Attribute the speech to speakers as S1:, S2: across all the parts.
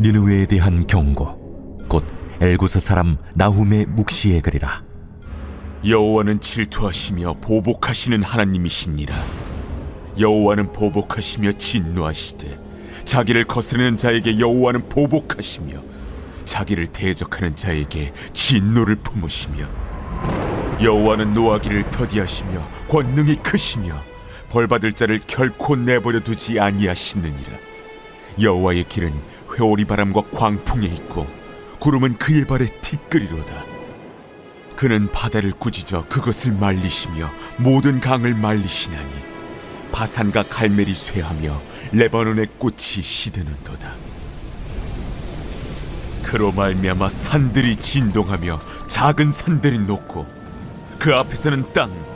S1: 니느웨에 대한 경고 곧 엘구스 사람 나훔의 묵시에 그리라
S2: 여호와는 질투하시며 보복하시는 하나님이시니라. 여호와는 보복하시며 진노하시되 자기를 거스르는 자에게 여호와는 보복하시며 자기를 대적하는 자에게 진노를 품으시며 여호와는 노하기를 더디하시며 권능이 크시며 벌받을 자를 결코 내버려 두지 아니하시느니라. 여호와의 길은 회오리 바람과 광풍에 있고 구름은 그의 발에 티끌이로다. 그는 바다를 꾸짖어 그것을 말리시며 모든 강을 말리시나니 바산과 갈멜이 쇠하며 레바논의 꽃이 시드는도다. 그로 말미암아 산들이 진동하며 작은 산들이 녹고 그 앞에서는 땅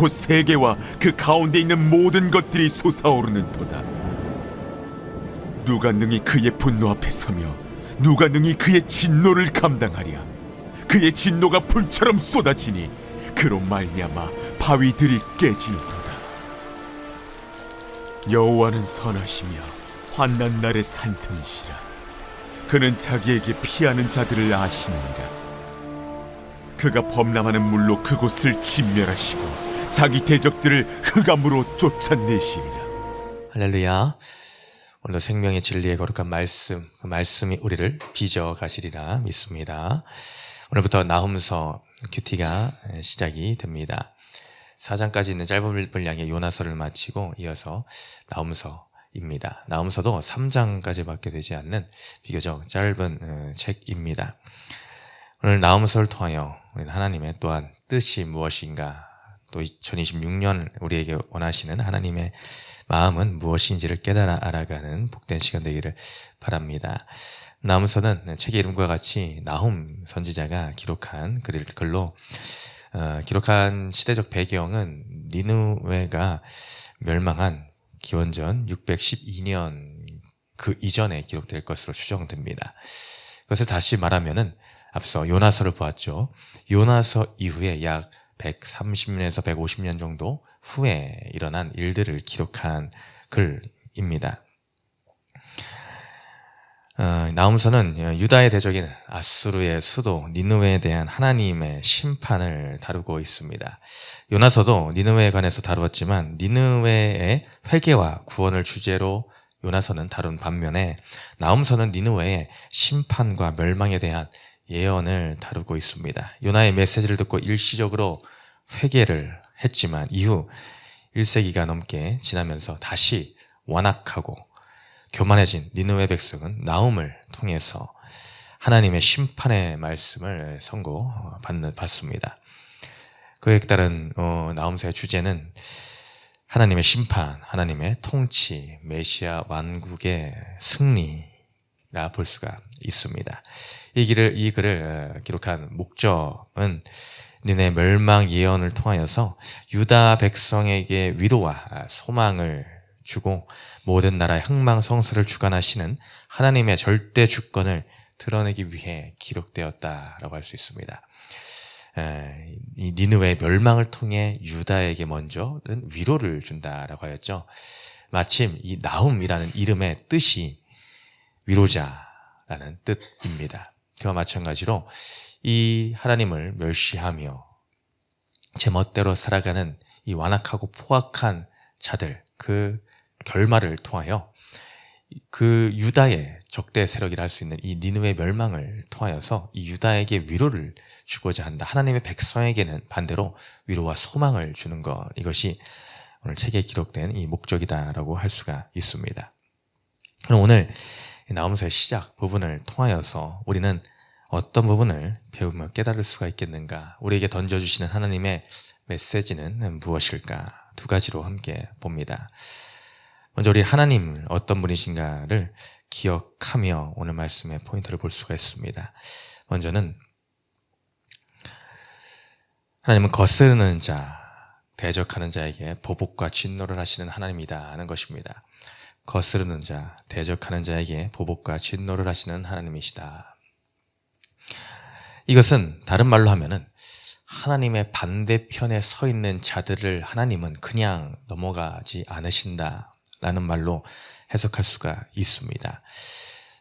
S2: 곧 세계와 그 가운데 있는 모든 것들이 솟아오르는도다. 누가 능히 그의 분노 앞에 서며 누가 능히 그의 진노를 감당하랴? 그의 진노가 불처럼 쏟아지니 그로 말미암아 바위들이 깨지는도다. 여호와는 선하시며 환난 날의 산성이시라. 그는 자기에게 피하는 자들을 아시느니라. 그가 범람하는 물로 그곳을 진멸하시고 자기 대적들을 흑암으로 쫓아내시리라.
S3: 할렐루야. 오늘도 생명의 진리의 거룩한 말씀, 그 말씀이 우리를 빚어 가시리라 믿습니다. 오늘부터 나훔서 큐티가 시작이 됩니다. 4장까지 있는 짧은 분량의 요나서를 마치고 이어서 나훔서입니다. 나훔서도 3장까지밖에 되지 않는 비교적 짧은 어, 책입니다. 오늘 나훔서를 통하여 우리는 하나님의 또한 뜻이 무엇인가 또 2026년 우리에게 원하시는 하나님의 마음은 무엇인지를 깨달아 알아가는 복된 시간 되기를 바랍니다. 나훔서는 책의 이름과 같이 나훔 선지자가 기록한 글, 글로 어, 기록한 시대적 배경은 니누웨가 멸망한 기원전 612년 그 이전에 기록될 것으로 추정됩니다. 그것을 다시 말하면은 앞서 요나서를 보았죠. 요나서 이후에 약 130년에서 150년 정도 후에 일어난 일들을 기록한 글입니다. 어, 나움서는 유다의 대적인 아수르의 수도 니느웨에 대한 하나님의 심판을 다루고 있습니다. 요나서도 니느웨에 관해서 다루었지만 니느웨의 회개와 구원을 주제로 요나서는 다룬 반면에 나움서는 니느웨의 심판과 멸망에 대한 예언을 다루고 있습니다. 요나의 메시지를 듣고 일시적으로 회개를 했지만 이후 1세기가 넘게 지나면서 다시 완악하고 교만해진 니느웨 백성은 나움을 통해서 하나님의 심판의 말씀을 선고받습니다. 그에 따른 어, 나움서의 주제는 하나님의 심판, 하나님의 통치, 메시아 왕국의 승리라 볼 수가 있습니다. 이 길을 이 글을 어, 기록한 목적은 니네 멸망 예언을 통하여서 유다 백성에게 위로와 소망을 주고 모든 나라의 흥망성쇠를 주관하시는 하나님의 절대 주권을 드러내기 위해 기록되었다라고 할 수 있습니다. 이 니느웨의 멸망을 통해 유다에게 먼저는 위로를 준다라고 하였죠. 마침 이 나훔이라는 이름의 뜻이 위로자라는 뜻입니다. 그와 마찬가지로 이 하나님을 멸시하며 제멋대로 살아가는 이 완악하고 포악한 자들 그 결말을 통하여 그 유다의 적대 세력이라 할 수 있는 이 니누의 멸망을 통하여서 이 유다에게 위로를 주고자 한다. 하나님의 백성에게는 반대로 위로와 소망을 주는 것 이것이 오늘 책에 기록된 이 목적이다라고 할 수가 있습니다. 그럼 오늘 나오면서의 시작 부분을 통하여서 우리는 어떤 부분을 배우며 깨달을 수가 있겠는가? 우리에게 던져주시는 하나님의 메시지는 무엇일까? 두 가지로 함께 봅니다. 먼저 우리 하나님 어떤 분이신가를 기억하며 오늘 말씀의 포인트를 볼 수가 있습니다. 먼저는 하나님은 거스르는 자, 대적하는 자에게 보복과 진노를 하시는 하나님이다 하는 것입니다. 거스르는 자, 대적하는 자에게 보복과 진노를 하시는 하나님이시다. 이것은 다른 말로 하면은 하나님의 반대편에 서 있는 자들을 하나님은 그냥 넘어가지 않으신다라는 말로 해석할 수가 있습니다.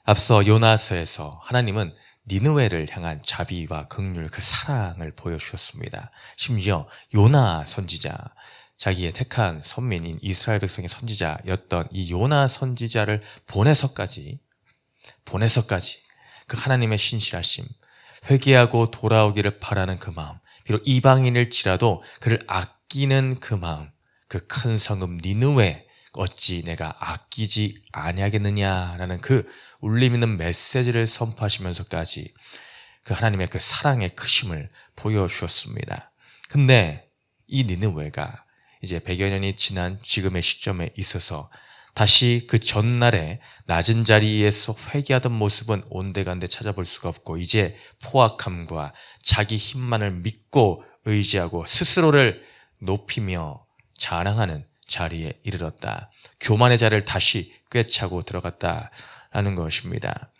S3: 앞서 요나서에서 하나님은 니느웨를 향한 자비와 긍휼 그 사랑을 보여주셨습니다. 심지어 요나 선지자 자기의 택한 선민인 이스라엘 백성의 선지자였던 이 요나 선지자를 보내서까지 보내서까지 그 하나님의 신실하심 회개하고 돌아오기를 바라는 그 마음 비록 이방인일지라도 그를 아끼는 그 마음 그 큰 성읍 니느웨 어찌 내가 아끼지 아니하겠느냐라는 그 울림 있는 메시지를 선포하시면서까지 그 하나님의 그 사랑의 크심을 보여주었습니다. 근데 이 니느웨가 이제 100여 년이 지난 지금의 시점에 있어서 다시 그 전날에 낮은 자리에서 회개하던 모습은 온데간데 찾아볼 수가 없고 이제 포악함과 자기 힘만을 믿고 의지하고 스스로를 높이며 자랑하는 자리에 이르렀다. 교만의 자를 다시 꿰차고 들어갔다라는 것입니다.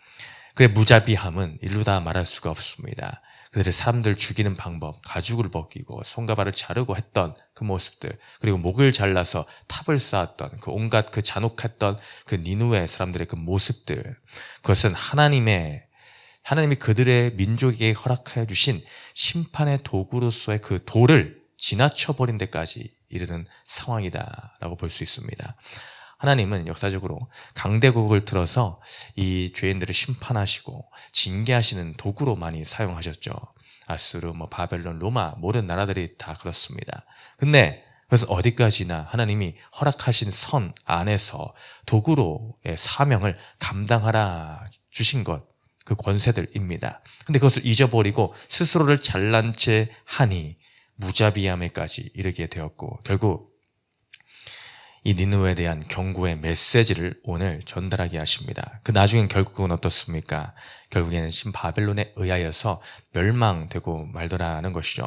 S3: 그의 무자비함은 일루 다 말할 수가 없습니다. 그들의 사람들 죽이는 방법, 가죽을 벗기고 손과 발을 자르고 했던 그 모습들, 그리고 목을 잘라서 탑을 쌓았던 그 온갖 그 잔혹했던 그 니누의 사람들의 그 모습들, 그것은 하나님의 하나님이 그들의 민족에게 허락하여 주신 심판의 도구로서의 그 도를 지나쳐 버린 데까지 이르는 상황이다라고 볼 수 있습니다. 하나님은 역사적으로 강대국을 들어서 이 죄인들을 심판하시고 징계하시는 도구로 많이 사용하셨죠. 아수르, 뭐 바벨론, 로마 모든 나라들이 다 그렇습니다. 근데 그래서 어디까지나 하나님이 허락하신 선 안에서 도구로의 사명을 감당하라 주신 것, 그 권세들입니다. 근데 그것을 잊어버리고 스스로를 잘난 채 하니 무자비함에까지 이르게 되었고 결국 이 니누에 대한 경고의 메시지를 오늘 전달하게 하십니다. 그 나중엔 결국은 어떻습니까? 결국에는 신 바벨론에 의하여서 멸망되고 말더라는 것이죠.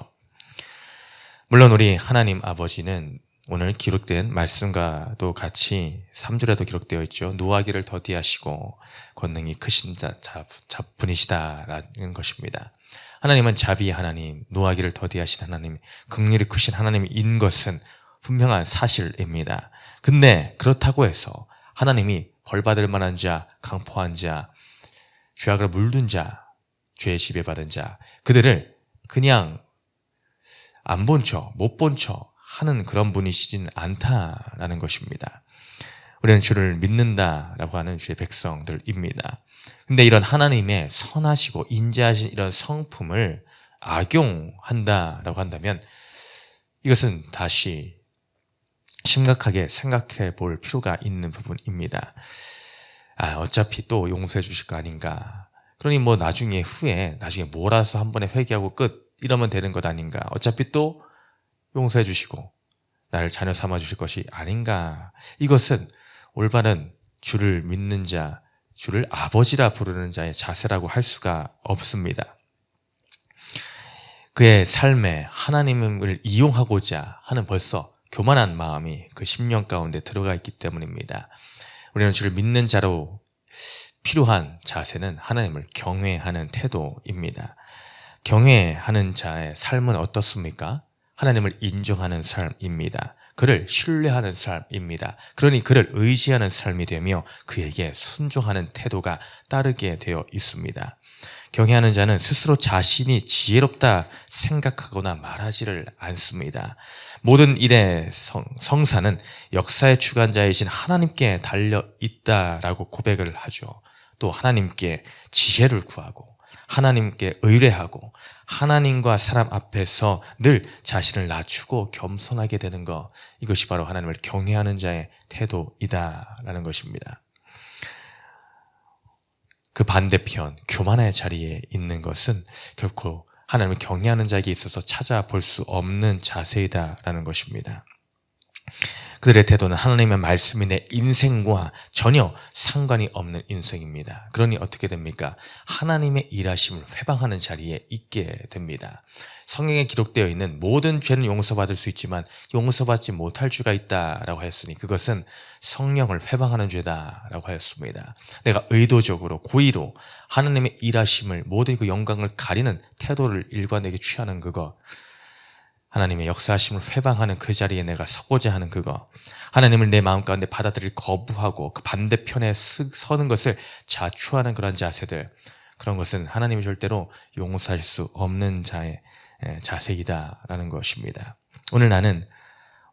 S3: 물론 우리 하나님 아버지는 오늘 기록된 말씀과도 같이 3절에도 기록되어 있죠. 노하기를 더디하시고 권능이 크신 자, 자, 자 분이시다라는 것입니다. 하나님은 자비 하나님, 노하기를 더디하신 하나님, 극률이 크신 하나님인 것은 분명한 사실입니다. 근데 그렇다고 해서 하나님이 벌받을 만한 자, 강포한 자, 죄악을 물든 자, 죄에 지배받은 자, 그들을 그냥 안 본 척, 못 본 척 하는 그런 분이시진 않다라는 것입니다. 우리는 주를 믿는다라고 하는 주의 백성들입니다. 근데 이런 하나님의 선하시고 인자하신 이런 성품을 악용한다라고 한다면 이것은 다시 심각하게 생각해 볼 필요가 있는 부분입니다. 아, 어차피 또 용서해 주실 거 아닌가. 그러니 뭐 나중에 후에, 나중에 몰아서 한 번에 회개하고 끝, 이러면 되는 것 아닌가. 어차피 또 용서해 주시고, 나를 자녀 삼아 주실 것이 아닌가. 이것은 올바른 주를 믿는 자, 주를 아버지라 부르는 자의 자세라고 할 수가 없습니다. 그의 삶에 하나님을 이용하고자 하는 벌써 교만한 마음이 그 심령 가운데 들어가 있기 때문입니다. 우리는 주를 믿는 자로 필요한 자세는 하나님을 경외하는 태도입니다. 경외하는 자의 삶은 어떻습니까? 하나님을 인정하는 삶입니다. 그를 신뢰하는 삶입니다. 그러니 그를 의지하는 삶이 되며 그에게 순종하는 태도가 따르게 되어 있습니다. 경외하는 자는 스스로 자신이 지혜롭다 생각하거나 말하지를 않습니다. 모든 일의 성, 성사는 역사의 주관자이신 하나님께 달려 있다라고 고백을 하죠. 또 하나님께 지혜를 구하고 하나님께 의뢰하고 하나님과 사람 앞에서 늘 자신을 낮추고 겸손하게 되는 것 이것이 바로 하나님을 경외하는 자의 태도이다라는 것입니다. 그 반대편 교만의 자리에 있는 것은 결코 하나님을 경외하는 자에게 있어서 찾아볼 수 없는 자세이다라는 것입니다. 그들의 태도는 하나님의 말씀이 내 인생과 전혀 상관이 없는 인생입니다. 그러니 어떻게 됩니까? 하나님의 일하심을 회방하는 자리에 있게 됩니다. 성경에 기록되어 있는 모든 죄는 용서받을 수 있지만 용서받지 못할 죄가 있다라고 하였으니 그것은 성령을 회방하는 죄다라고 하였습니다. 내가 의도적으로 고의로 하나님의 일하심을 모든 그 영광을 가리는 태도를 일관되게 취하는 그것 하나님의 역사하심을 회방하는 그 자리에 내가 서고자 하는 그거 하나님을 내 마음 가운데 받아들일 거부하고 그 반대편에 스- 서는 것을 자초하는 그런 자세들 그런 것은 하나님이 절대로 용서할 수 없는 자의 에, 자세이다라는 것입니다. 오늘 나는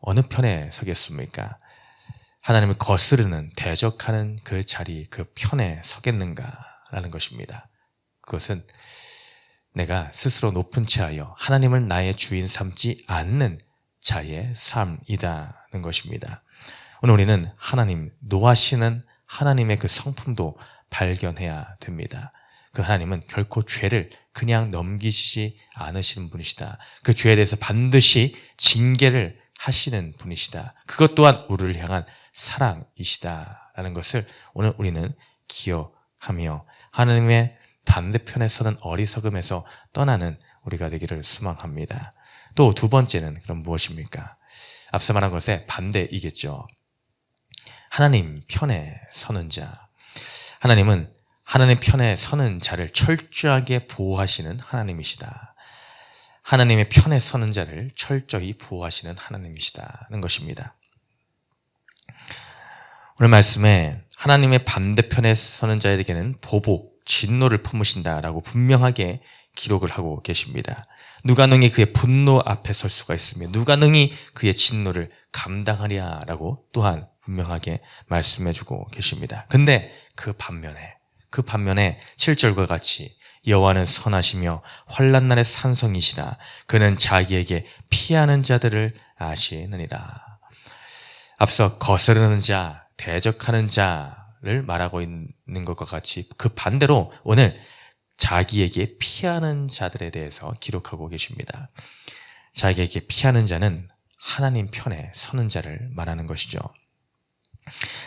S3: 어느 편에 서겠습니까? 하나님을 거스르는 대적하는 그 자리 그 편에 서겠는가라는 것입니다. 그것은 내가 스스로 높은 채하여 하나님을 나의 주인 삼지 않는 자의 삶이다는 것입니다. 오늘 우리는 하나님 노하시는 하나님의 그 성품도 발견해야 됩니다. 그 하나님은 결코 죄를 그냥 넘기시지 않으시는 분이시다. 그 죄에 대해서 반드시 징계를 하시는 분이시다. 그것 또한 우리를 향한 사랑이시다라는 것을 오늘 우리는 기억하며 하나님의 반대편에 서는 어리석음에서 떠나는 우리가 되기를 소망합니다. 또 두 번째는 그럼 무엇입니까? 앞서 말한 것의 반대이겠죠. 하나님 편에 서는 자. 하나님은 하나님 편에 서는 자를 철저하게 보호하시는 하나님이시다. 하나님의 편에 서는 자를 철저히 보호하시는 하나님이시다는 것입니다. 오늘 말씀에 하나님의 반대편에 서는 자에게는 보복, 진노를 품으신다라고 분명하게 기록을 하고 계십니다. 누가 능히 그의 분노 앞에 설 수가 있으며 누가 능히 그의 진노를 감당하랴라고 또한 분명하게 말씀해 주고 계십니다. 근데 그 반면에 그 반면에 7절과 같이 여호와는 선하시며 환난 날의 산성이시라 그는 자기에게 피하는 자들을 아시느니라. 앞서 거스르는 자, 대적하는 자 를 말하고 있는 것과 같이 그 반대로 오늘 자기에게 피하는 자들에 대해서 기록하고 계십니다. 자기에게 피하는 자는 하나님 편에 서는 자를 말하는 것이죠.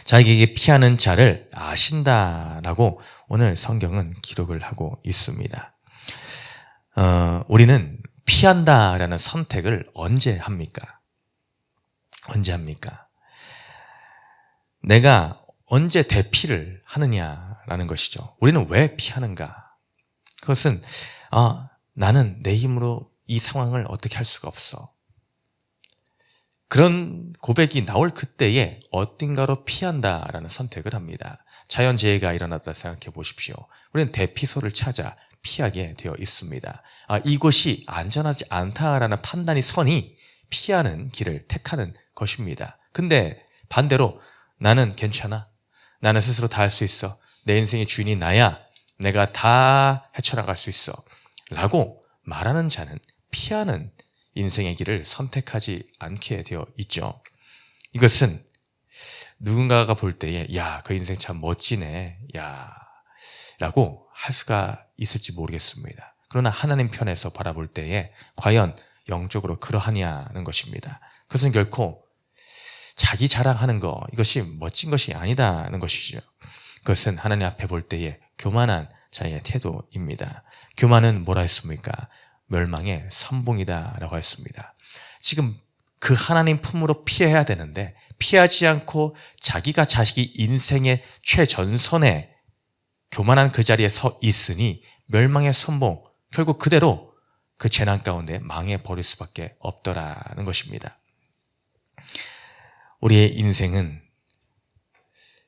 S3: 자기에게 피하는 자를 아신다라고 오늘 성경은 기록을 하고 있습니다. 어, 우리는 피한다라는 선택을 언제 합니까? 언제 합니까? 내가 언제 대피를 하느냐라는 것이죠. 우리는 왜 피하는가? 그것은 아, 나는 내 힘으로 이 상황을 어떻게 할 수가 없어. 그런 고백이 나올 그때에 어딘가로 피한다라는 선택을 합니다. 자연재해가 일어났다 생각해 보십시오. 우리는 대피소를 찾아 피하게 되어 있습니다. 아, 이곳이 안전하지 않다라는 판단이 선이 피하는 길을 택하는 것입니다. 근데 반대로 나는 괜찮아. 나는 스스로 다 할 수 있어. 내 인생의 주인이 나야. 내가 다 헤쳐나갈 수 있어. 라고 말하는 자는 피하는 인생의 길을 선택하지 않게 되어 있죠. 이것은 누군가가 볼 때에, 야, 그 인생 참 멋지네. 야, 라고 할 수가 있을지 모르겠습니다. 그러나 하나님 편에서 바라볼 때에 과연 영적으로 그러하냐는 것입니다. 그것은 결코 자기 자랑하는 거, 이것이 멋진 것이 아니다는 것이죠. 그것은 하나님 앞에 볼 때에 교만한 자의 태도입니다. 교만은 뭐라 했습니까? 멸망의 선봉이다라고 했습니다. 지금 그 하나님 품으로 피해야 되는데 피하지 않고 자기가 자기 인생의 최전선에 교만한 그 자리에 서 있으니 멸망의 선봉 결국 그대로 그 재난 가운데 망해 버릴 수밖에 없더라는 것입니다. 우리의 인생은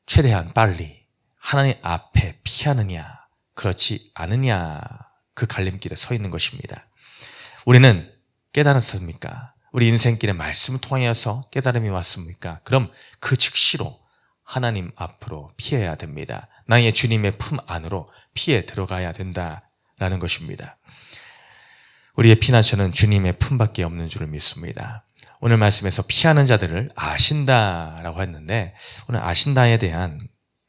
S3: 최대한 빨리 하나님 앞에 피하느냐, 그렇지 않느냐, 그 갈림길에 서 있는 것입니다. 우리는 깨달았습니까? 우리 인생길에 말씀을 통하여서 깨달음이 왔습니까? 그럼 그 즉시로 하나님 앞으로 피해야 됩니다. 나의 주님의 품 안으로 피해 들어가야 된다라는 것입니다. 우리의 피난처는 주님의 품밖에 없는 줄을 믿습니다. 오늘 말씀에서 피하는 자들을 아신다라고 했는데 오늘 아신다에 대한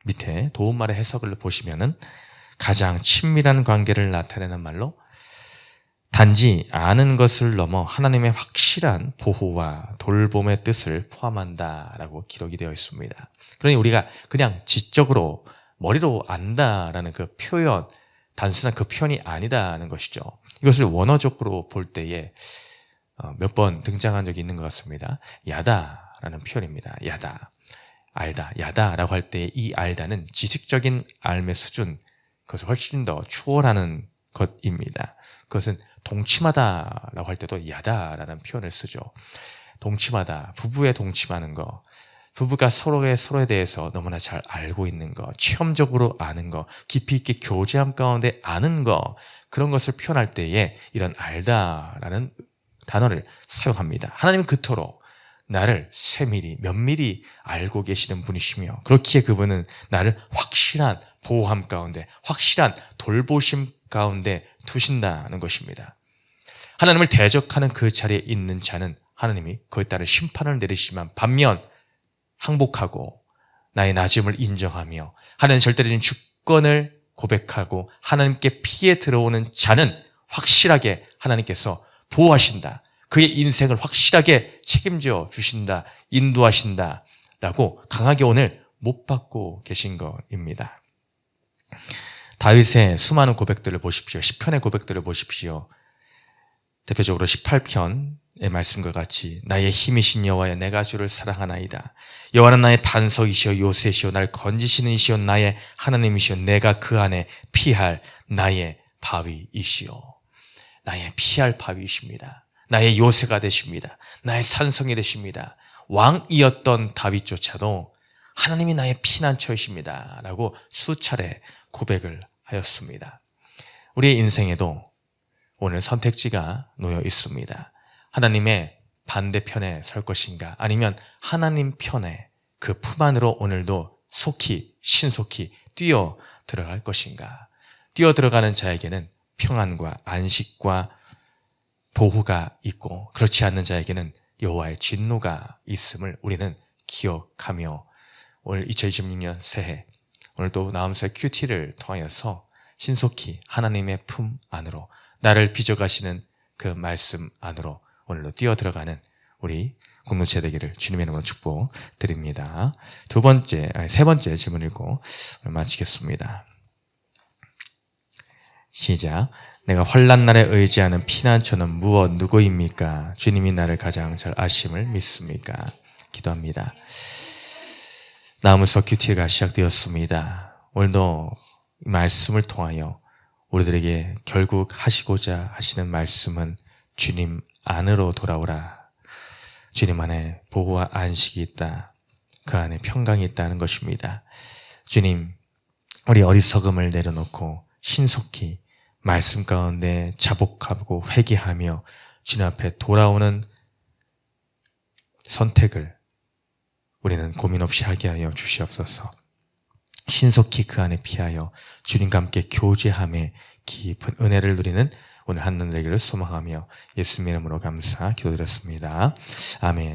S3: 밑에 도움말의 해석을 보시면은 가장 친밀한 관계를 나타내는 말로 단지 아는 것을 넘어 하나님의 확실한 보호와 돌봄의 뜻을 포함한다라고 기록이 되어 있습니다. 그러니 우리가 그냥 지적으로 머리로 안다라는 그 표현, 단순한 그 표현이 아니다는 것이죠. 이것을 원어적으로 볼 때에 어, 몇 번 등장한 적이 있는 것 같습니다. 야다라는 표현입니다. 야다. 알다, 야다라고 할 때 이 알다는 지식적인 알의 수준, 그것을 훨씬 더 초월하는 것입니다. 그것은 동침하다라고 할 때도 야다라는 표현을 쓰죠. 동침하다, 부부의 동침하는 거, 부부가 서로의 서로에 대해서 너무나 잘 알고 있는 거, 체험적으로 아는 거, 깊이 있게 교제함 가운데 아는 거, 그런 것을 표현할 때에 이런 알다라는 단어를 사용합니다. 하나님은 그토록 나를 세밀히, 면밀히 알고 계시는 분이시며, 그렇기에 그분은 나를 확실한 보호함 가운데, 확실한 돌보심 가운데 두신다는 것입니다. 하나님을 대적하는 그 자리에 있는 자는 하나님이 그에 따른 심판을 내리시지만 반면 항복하고 나의 낮음을 인정하며 하나님 절대적인 주권을 고백하고 하나님께 피해 들어오는 자는 확실하게 하나님께서 보호하신다. 그의 인생을 확실하게 책임져 주신다. 인도하신다. 라고 강하게 오늘 못 받고 계신 것입니다. 다윗의 수많은 고백들을 보십시오. 10편의 고백들을 보십시오. 대표적으로 18편의 말씀과 같이 나의 힘이신 여호와여 내가 주를 사랑하나이다. 여호와는 나의 반석이시여 요새시여 날 건지시는 이시여 나의 하나님이시여 내가 그 안에 피할 나의 바위이시여. 나의 피할 바위이십니다. 나의 요새가 되십니다. 나의 산성이 되십니다. 왕이었던 다윗조차도 하나님이 나의 피난처이십니다. 라고 수차례 고백을 하였습니다. 우리의 인생에도 오늘 선택지가 놓여 있습니다. 하나님의 반대편에 설 것인가 아니면 하나님 편에 그 품 안으로 오늘도 속히 신속히 뛰어 들어갈 것인가 뛰어 들어가는 자에게는 평안과 안식과 보호가 있고 그렇지 않는 자에게는 여호와의 진노가 있음을 우리는 기억하며 오늘 2026년 새해 오늘도 나음새 큐티를 통하여서 신속히 하나님의 품 안으로 나를 빚어가시는 그 말씀 안으로 오늘도 뛰어 들어가는 우리 공동체 되기를 주님의 이름으로 축복 드립니다. 두 번째, 아니, 세 번째 질문 읽고 마치겠습니다. 시작. 내가 환란 날에 의지하는 피난처는 무엇 누구입니까? 주님이 나를 가장 잘 아심을 믿습니까? 기도합니다. 나무서 큐티가 시작되었습니다. 오늘도 이 말씀을 통하여 우리들에게 결국 하시고자 하시는 말씀은 주님 안으로 돌아오라. 주님 안에 보호와 안식이 있다. 그 안에 평강이 있다는 것입니다. 주님, 우리 어리석음을 내려놓고 신속히 말씀 가운데 자복하고 회개하며 주님 앞에 돌아오는 선택을 우리는 고민 없이 하게 하여 주시옵소서. 신속히 그 안에 피하여 주님과 함께 교제함에 깊은 은혜를 누리는 오늘 한날 되기를 소망하며 예수님 이름으로 감사 기도드렸습니다. 아멘.